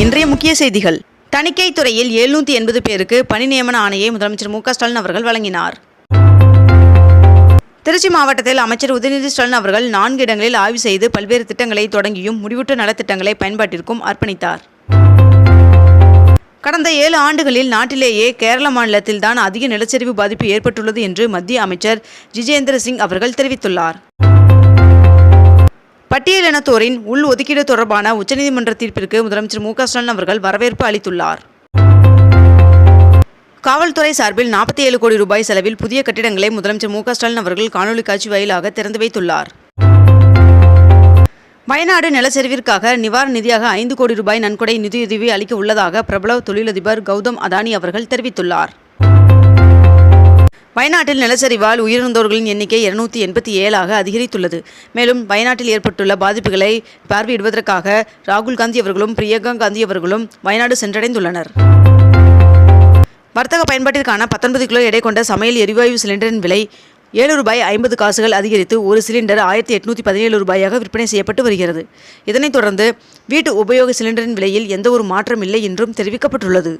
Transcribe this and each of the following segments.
இன்றைய முக்கிய செய்திகள். தணிக்கை துறையில் எழுநூற்றி எண்பது பேருக்கு பணி நியமன ஆணையை முதலமைச்சர் மு ஸ்டாலின் அவர்கள் வழங்கினார். திருச்சி மாவட்டத்தில் அமைச்சர் உதயநிதி ஸ்டாலின் அவர்கள் நான்கு இடங்களில் ஆய்வு செய்து பல்வேறு திட்டங்களை தொடங்கியும் முடிவுற்ற நலத்திட்டங்களை பயன்பாட்டிற்கும் அர்ப்பணித்தார். கடந்த ஏழு ஆண்டுகளில் நாட்டிலேயே கேரள மாநிலத்தில்தான் அதிக நிலச்சரிவு பாதிப்பு ஏற்பட்டுள்ளது என்று மத்திய அமைச்சர் ஜிஜேந்திர சிங் அவர்கள் தெரிவித்துள்ளார். பட்டியலினத்தோரின் உள் ஒதுக்கீடு தொடர்பான உச்சநீதிமன்ற தீர்ப்பிற்கு முதலமைச்சர் மு ஸ்டாலின் அவர்கள் வரவேற்பு அளித்துள்ளார். காவல்துறை சார்பில் நாற்பத்தி ஏழு கோடி ரூபாய் செலவில் புதிய கட்டிடங்களை முதலமைச்சர் மு ஸ்டாலின் அவர்கள் காணொலி காட்சி வாயிலாக திறந்து வைத்துள்ளார். வயநாடு நிலச்சரிவிற்காக நிவாரண நிதியாக ஐந்து கோடி ரூபாய் நன்கொடை நிதியுதவி அளிக்க உள்ளதாக பிரபல தொழிலதிபர் கௌதம் அதானி அவர்கள் தெரிவித்துள்ளார். வயநாட்டில் நிலச்சரிவால் உயிரிழந்தோர்களின் எண்ணிக்கை இருநூத்தி எண்பத்தி ஏழாக அதிகரித்துள்ளது. மேலும் வயநாட்டில் ஏற்பட்டுள்ள பாதிப்புகளை பார்வையிடுவதற்காக ராகுல் காந்தி அவர்களும் பிரியங்கா காந்தி அவர்களும் வயநாடு சென்றடைந்துள்ளனர். வர்த்தக பயன்பாட்டிற்கான பத்தொன்பது கிலோ எடை கொண்ட சமையல் எரிவாயு சிலிண்டரின் விலை ஏழு ரூபாய் ஐம்பது காசுகள் அதிகரித்து ஒரு சிலிண்டர் ஆயிரத்தி எட்நூற்றி பதினேழு ரூபாயாக விற்பனை செய்யப்பட்டு வருகிறது. இதனைத் தொடர்ந்து வீட்டு உபயோக சிலிண்டரின் விலையில் எந்தவொரு மாற்றம் இல்லை என்றும் தெரிவிக்கப்பட்டுள்ளது.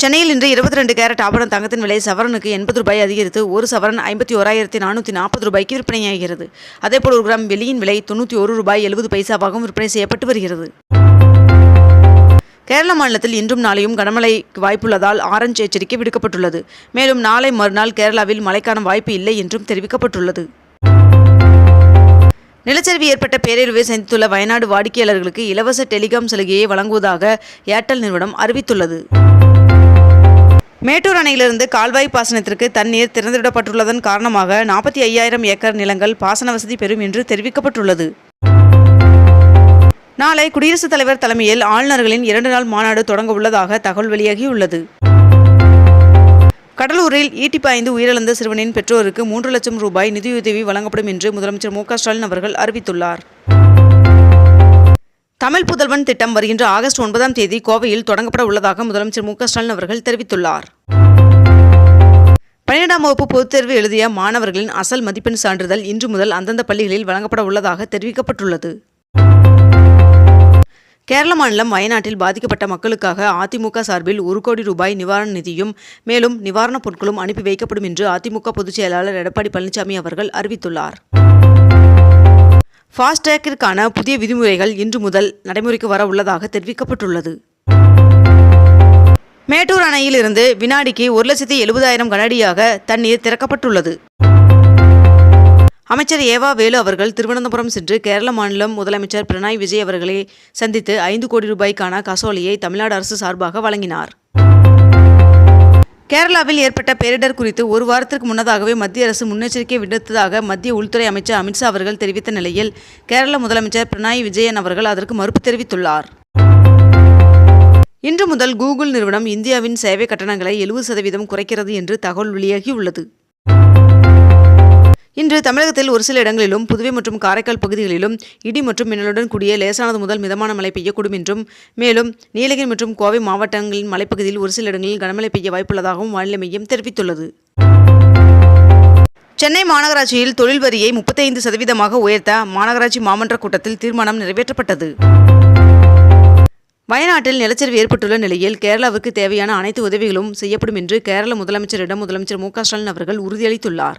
சென்னையில் இன்று இருபத்தி ரெண்டு கேரட் ஆபரண தங்கத்தின் விலை சவரனுக்கு எண்பது ரூபாய் அதிகரித்து ஒரு சவரன் ஐம்பத்தி ஓராயிரத்தி நானூற்றி நாற்பது ரூபாய்க்கு விற்பனையாகிறது. அதேபோல் ஒரு கிராம் வெள்ளியின் விலை தொண்ணூற்றி ஒரு ரூபாய் எழுபது பைசாவாகவும் விற்பனை செய்யப்பட்டு வருகிறது. கேரள மாநிலத்தில் இன்றும் நாளையும் கனமழைக்கு வாய்ப்புள்ளதால் ஆரஞ்சு எச்சரிக்கை விடுக்கப்பட்டுள்ளது. மேலும் நாளை மறுநாள் கேரளாவில் மழைக்கான வாய்ப்பு இல்லை என்றும் தெரிவிக்கப்பட்டுள்ளது. நிலச்சரிவு ஏற்பட்ட பேரழிவை சந்தித்துள்ள வயநாடு வாடிக்கையாளர்களுக்கு இலவச டெலிகாம் சலுகையை வழங்குவதாக ஏர்டெல் நிறுவனம் அறிவித்துள்ளது. மேட்டூர் அணையிலிருந்து கால்வாய் பாசனத்திற்கு தண்ணீர் திறந்துவிடப்பட்டுள்ளதன் காரணமாக நாற்பத்தி ஐயாயிரம் ஏக்கர் நிலங்கள் பாசன வசதி பெறும் என்று தெரிவிக்கப்பட்டுள்ளது. நாளை குடியரசுத் தலைவர் தலைமையில் ஆளுநர்களின் இரண்டு நாள் மாநாடு தொடங்க உள்ளதாக தகவல் வெளியாகியுள்ளது. கடலூரில் ஈட்டி பாய்ந்து உயிரிழந்த சிறுவனின் பெற்றோருக்கு மூன்று லட்சம் ரூபாய் நிதியுதவி வழங்கப்படும் என்று முதலமைச்சர் மு க ஸ்டாலின் அவர்கள் அறிவித்துள்ளார். தமிழ் புதல்வன் திட்டம் வருகின்ற ஆகஸ்ட் ஒன்பதாம் தேதி கோவையில் தொடங்கப்பட உள்ளதாக முதலமைச்சர் மு க ஸ்டாலின் அவர்கள் தெரிவித்துள்ளார். பன்னிரெண்டாம் வகுப்பு பொதுத் தேர்வு எழுதிய மாணவர்களின் அசல் மதிப்பெண் சான்றிதழ் இன்று முதல் அந்தந்த பள்ளிகளில் வழங்கப்பட உள்ளதாக தெரிவிக்கப்பட்டுள்ளது. கேரள மாநிலம் வயநாட்டில் பாதிக்கப்பட்ட மக்களுக்காக அதிமுக சார்பில் ஒரு கோடி ரூபாய் நிவாரண நிதியும் மேலும் நிவாரணப் பொருட்களும் அனுப்பி வைக்கப்படும் என்று அதிமுக பொதுச் செயலாளர் எடப்பாடி பழனிசாமி அவர்கள் அறிவித்துள்ளார். ஃபாஸ்டேக்கிற்கான புதிய விதிமுறைகள் இன்று முதல் நடைமுறைக்கு வர உள்ளதாக தெரிவிக்கப்பட்டுள்ளது. மேட்டூர் அணையிலிருந்து வினாடிக்கு ஒரு லட்சத்தி எழுபதாயிரம் கனடியாக தண்ணீர் திறக்கப்பட்டுள்ளது. அமைச்சர் ஏவா வேலு அவர்கள் திருவனந்தபுரம் சென்று கேரள மாநிலம் முதலமைச்சர் பினராயி விஜய் அவர்களை சந்தித்து ஐந்து கோடி ரூபாய்க்கான காசோலையை தமிழ்நாடு அரசு சார்பாக வழங்கினார். கேரளாவில் ஏற்பட்ட பேரிடர் குறித்து ஒரு வாரத்திற்கு முன்னதாகவே மத்திய அரசு முன்னெச்சரிக்கை விடுத்ததாக மத்திய உள்துறை அமைச்சர் அமித்ஷா அவர்கள் தெரிவித்த நிலையில் கேரள முதலமைச்சர் பினராயி விஜயன் அவர்கள் அதற்கு மறுப்பு தெரிவித்துள்ளார். இன்று முதல் கூகுள் நிறுவனம் இந்தியாவின் சேவை கட்டணங்களை எழுபது சதவீதம் குறைக்கிறது என்று தகவல் வெளியாகியுள்ளது. இன்று தமிழகத்தில் ஒரு சில இடங்களிலும் புதுவை மற்றும் காரைக்கால் பகுதிகளிலும் இடி மற்றும் மின்னலுடன் கூடிய லேசானது முதல் மிதமான மழை பெய்யக்கூடும் என்றும் மேலும் நீலகிரி மற்றும் கோவை மாவட்டங்களின் மலைப்பகுதியில் ஒரு சில இடங்களில் கனமழை பெய்ய வாய்ப்புள்ளதாகவும் வானிலை மையம் தெரிவித்துள்ளது. சென்னை மாநகராட்சியில் தொழில் வரியை முப்பத்தைந்து சதவீதமாக உயர்த்த மாநகராட்சி மாமன்ற கூட்டத்தில் தீர்மானம் நிறைவேற்றப்பட்டது. வயநாட்டில் நிலச்சரிவு ஏற்பட்டுள்ள நிலையில் கேரளாவுக்கு தேவையான அனைத்து உதவிகளும் செய்யப்படும் என்று கேரள முதலமைச்சரிடம் முதலமைச்சர் மு க ஸ்டாலின் அவர்கள் உறுதியளித்துள்ளார்.